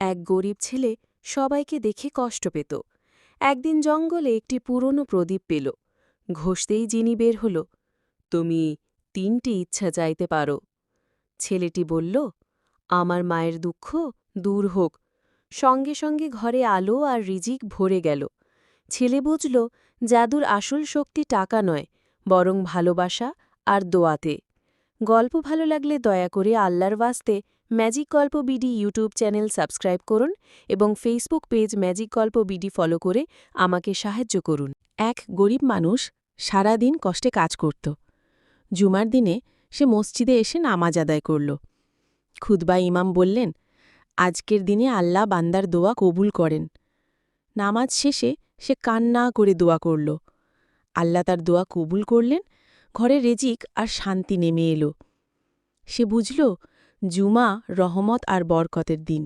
এক গরিব ছেলে সবাইকে দেখে কষ্ট পেত। একদিন জঙ্গলে একটি পুরনো প্রদীপ পেল। ঘষতেই যিনি বের হল, তুমি তিনটি ইচ্ছা চাইতে পারো। ছেলেটি বলল, আমার মায়ের দুঃখ দূর হোক। সঙ্গে সঙ্গে ঘরে আলো আর রিজিক ভরে গেল। ছেলে বুঝল, জাদুর আসল শক্তি টাকা নয়, বরং ভালোবাসা আর দোয়াতে। গল্প ভালো লাগলে দয়া করে আল্লাহর ওয়াস্তে magic Golpo BD YouTube channel subscribe করুন এবং Facebook page magic Golpo BD follow করে আমাকে সাহায্য করুন। এক গরিব মানুষ সারাদিন কষ্টে কাজ করত। জুমার দিনে সে মসজিদে এসে নামাজ আদায় করল। খুদবা ইমাম বললেন, আজকের দিনে আল্লাহ বান্দার দোয়া কবুল করেন। নামাজ শেষে সে কান্না করে দোয়া করল। আল্লাহ তার দোয়া কবুল করলেন, ঘরে রেজিক আর শান্তি নেমে এলো। সে বুঝল জুমা, রহমত আর বরকতের দিন।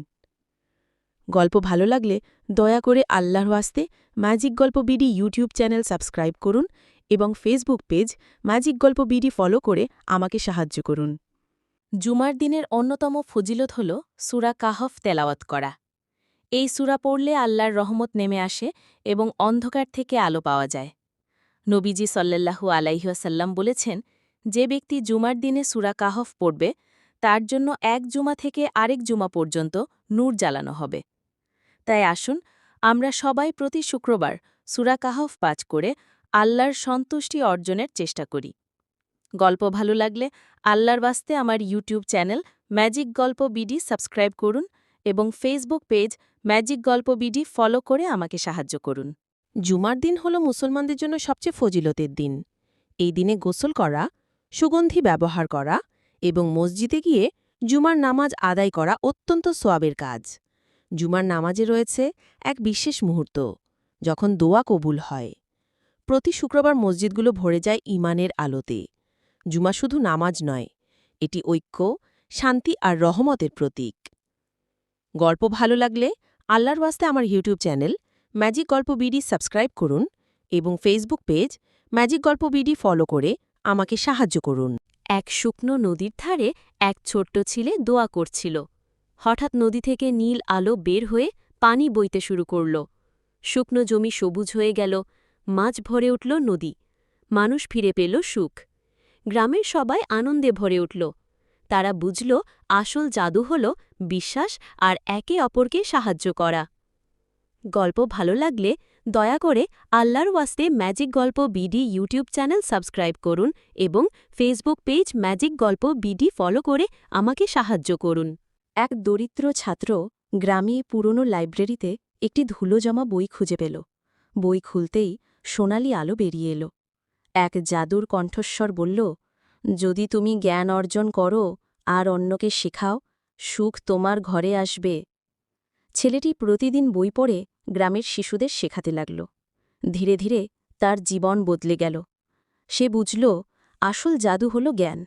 গল্প ভালো লাগলে দয়া করে আল্লাহর ওয়াস্তে magic Golpo BD YouTube channel subscribe করুন এবং Facebook page magic Golpo BD follow করে আমাকে সাহায্য করুন। জুমার দিনের অন্যতম ফজিলত হল সুরা কাহফ তেলাওয়াত করা। এই সুরা পড়লে আল্লাহর রহমত নেমে আসে এবং অন্ধকার থেকে আলো পাওয়া যায়। নবীজি সল্লাল্লাহু আলাইহাসাল্লাম বলেছেন, যে ব্যক্তি জুমার দিনে সুরা কাহফ পড়বে তার জন্য এক জুমা থেকে আরেক জুমা পর্যন্ত নূর জ্বালানো হবে। তাই আসুন, আমরা সবাই প্রতি শুক্রবার সুরা কাহফ পাঠ করে আল্লাহর সন্তুষ্টি অর্জনের চেষ্টা করি। গল্প ভালো লাগলে আল্লাহর বাস্তে আমার YouTube channel magic Golpo BD subscribe করুন এবং Facebook page magic Golpo BD follow করে আমাকে সাহায্য করুন। জুমার দিন হল মুসলমানদের জন্য সবচেয়ে ফজিলতের দিন। এই দিনে গোসল করা, সুগন্ধি ব্যবহার করা এবং মসজিদে গিয়ে জুমার নামাজ আদায় করা অত্যন্ত সোয়াবের কাজ। জুমার নামাজে রয়েছে এক বিশেষ মুহূর্ত, যখন দোয়া কবুল হয়। প্রতি শুক্রবার মসজিদগুলো ভরে যায় ইমানের আলোতে। জুমা শুধু নামাজ নয়, এটি ঐক্য, শান্তি আর রহমতের প্রতীক। গল্প ভালো লাগলে আল্লাহর ওয়াস্তে আমার YouTube channel magic Golpo BD subscribe করুন এবং Facebook page magic Golpo BD follow করে আমাকে সাহায্য করুন। এক শুকনো নদীর ধারে এক ছোট্ট ছেলে দোয়া করছিল। হঠাৎ নদী থেকে নীল আলো বের হয়ে পানি বইতে শুরু করল। শুকনো জমি সবুজ হয়ে গেল মাছ ভরে উঠল নদী। মানুষ ফিরে পেল সুখ। গ্রামের সবাই আনন্দে ভরে উঠল। তারা বুঝল, আসল জাদু হল বিশ্বাস আর একে অপরকে সাহায্য করা। গল্প ভালো লাগলে দয়া করে আল্লাহর ওয়াস্তে magic Golpo BD YouTube channel subscribe করুন এবং Facebook page magic Golpo BD follow করে আমাকে সাহায্য করুন। এক দরিদ্র ছাত্র গ্রামে পুরনো লাইব্রেরিতে একটি ধুলোজমা বই খুঁজে পেল। বই খুলতেই সোনালি আলো বেরিয়ে এলো। এক জাদুর কণ্ঠস্বর বলল, যদি তুমি জ্ঞান অর্জন করো আর অন্যকে শেখাও, সুখ তোমার ঘরে আসবে। ছেলেটি প্রতিদিন বই পড়ে গ্রামের শিশুদের শেখাতে লাগল। ধীরে ধীরে তার জীবন বদলে গেল। সে বুঝল, আসল জাদু হল জ্ঞান।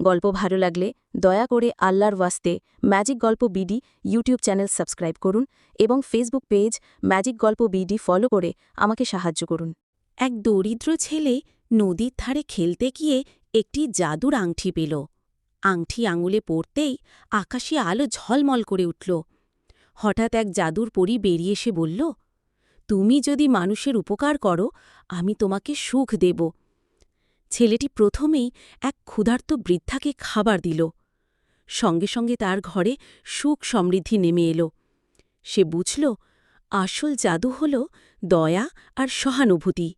গল্প ভালো লাগলে দয়া করে আল্লাহর ওয়াস্তে magic Golpo BD YouTube channel subscribe করুন এবং Facebook page magic Golpo BD follow করে আমাকে সাহায্য করুন। এক দরিদ্র ছেলে নদীর ধারে খেলতে গিয়ে একটি জাদুর আংটি পেল। আংটি আঙুলে পড়তেই আকাশে আলো ঝলমল করে উঠল। হঠাৎ এক জাদুর পরি বেরিয়ে এসে বলল, তুমি যদি মানুষের উপকার করো, আমি তোমাকে সুখ দেব। ছেলেটি প্রথমেই এক ক্ষুধার্ত বৃদ্ধাকে খাবার দিল। সঙ্গে সঙ্গে তার ঘরে সুখ সমৃদ্ধি নেমে এলো। সে বুঝল, আসল জাদু হল দয়া আর সহানুভূতি।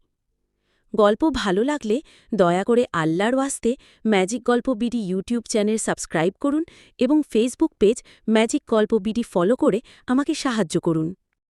গল্প ভালো লাগলে দয়া করে আল্লাহর ওয়াস্তে magic Golpo BD YouTube channel subscribe করুন এবং Facebook page magic Golpo BD follow করে আমাকে সাহায্য করুন।